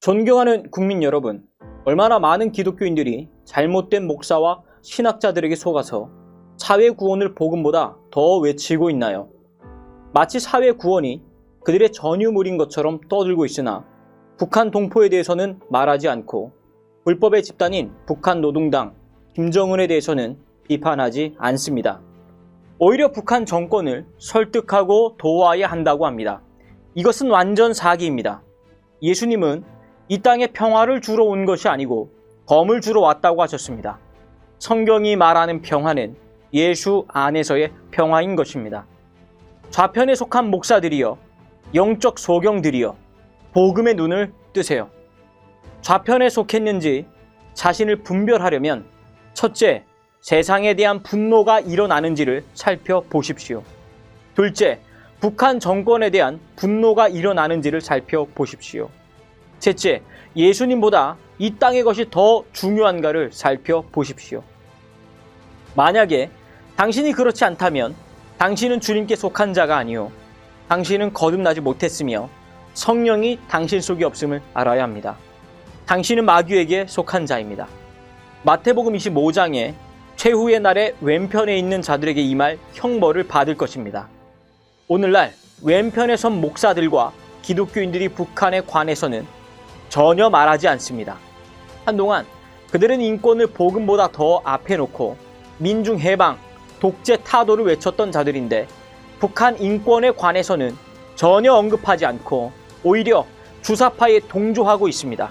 존경하는 국민 여러분, 얼마나 많은 기독교인들이 잘못된 목사와 신학자들에게 속아서 사회 구원을 복음보다 더 외치고 있나요? 마치 사회 구원이 그들의 전유물인 것처럼 떠들고 있으나 북한 동포에 대해서는 말하지 않고 불법의 집단인 북한 노동당 김정은에 대해서는 비판하지 않습니다. 오히려 북한 정권을 설득하고 도와야 한다고 합니다. 이것은 완전 사기입니다. 예수님은 이 땅에 평화를 주러 온 것이 아니고 검을 주러 왔다고 하셨습니다. 성경이 말하는 평화는 예수 안에서의 평화인 것입니다. 좌편에 속한 목사들이여 영적 소경들이여 복음의 눈을 뜨세요. 좌편에 속했는지 자신을 분별하려면 첫째, 세상에 대한 분노가 일어나는지를 살펴보십시오. 둘째, 북한 정권에 대한 분노가 일어나는지를 살펴보십시오. 셋째, 예수님보다 이 땅의 것이 더 중요한가를 살펴보십시오. 만약에 당신이 그렇지 않다면 당신은 주님께 속한 자가 아니요. 당신은 거듭나지 못했으며 성령이 당신 속에 없음을 알아야 합니다. 당신은 마귀에게 속한 자입니다. 마태복음 25장에 최후의 날에 왼편에 있는 자들에게 임할 형벌을 받을 것입니다. 오늘날 왼편에 선 목사들과 기독교인들이 북한에 관해서는 전혀 말하지 않습니다. 한동안 그들은 인권을 복음보다 더 앞에 놓고 민중 해방, 독재 타도를 외쳤던 자들인데 북한 인권에 관해서는 전혀 언급하지 않고 오히려 주사파에 동조하고 있습니다.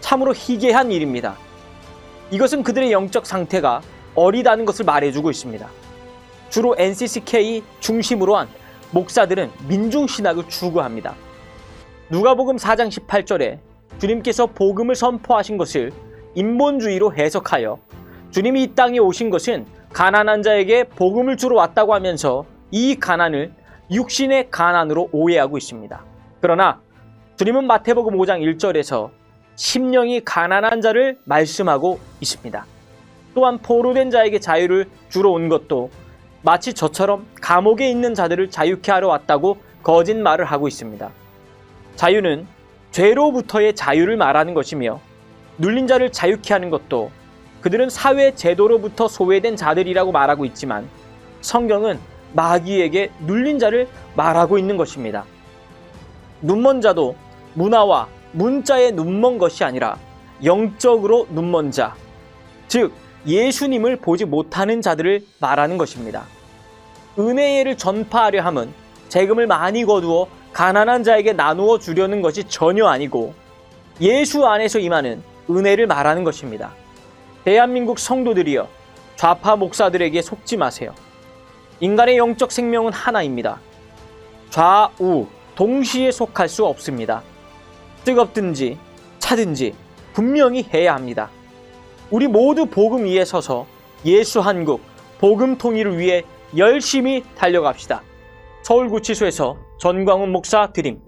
참으로 희귀한 일입니다. 이것은 그들의 영적 상태가 어리다는 것을 말해주고 있습니다. 주로 NCCK 중심으로 한 목사들은 민중신학을 추구합니다. 누가복음 4장 18절에 주님께서 복음을 선포하신 것을 인본주의로 해석하여 주님이 이 땅에 오신 것은 가난한 자에게 복음을 주러 왔다고 하면서 이 가난을 육신의 가난으로 오해하고 있습니다. 그러나 주님은 마태복음 5장 1절에서 심령이 가난한 자를 말씀하고 있습니다. 또한 포로된 자에게 자유를 주러 온 것도 마치 저처럼 감옥에 있는 자들을 자유케 하러 왔다고 거짓말을 하고 있습니다. 자유는 죄로부터의 자유를 말하는 것이며 눌린 자를 자유케 하는 것도 그들은 사회 제도로부터 소외된 자들이라고 말하고 있지만 성경은 마귀에게 눌린 자를 말하고 있는 것입니다. 눈먼 자도 문화와 문자에 눈먼 것이 아니라 영적으로 눈먼 자, 즉 예수님을 보지 못하는 자들을 말하는 것입니다. 은혜를 전파하려 함은 재금을 많이 거두어 가난한 자에게 나누어 주려는 것이 전혀 아니고 예수 안에서 임하는 은혜를 말하는 것입니다. 대한민국 성도들이여 좌파 목사들에게 속지 마세요. 인간의 영적 생명은 하나입니다. 좌우 동시에 속할 수 없습니다. 뜨겁든지 차든지 분명히 해야 합니다. 우리 모두 복음 위에 서서 예수 한국 복음 통일을 위해 열심히 달려갑시다. 서울구치소에서 전광훈 목사 드림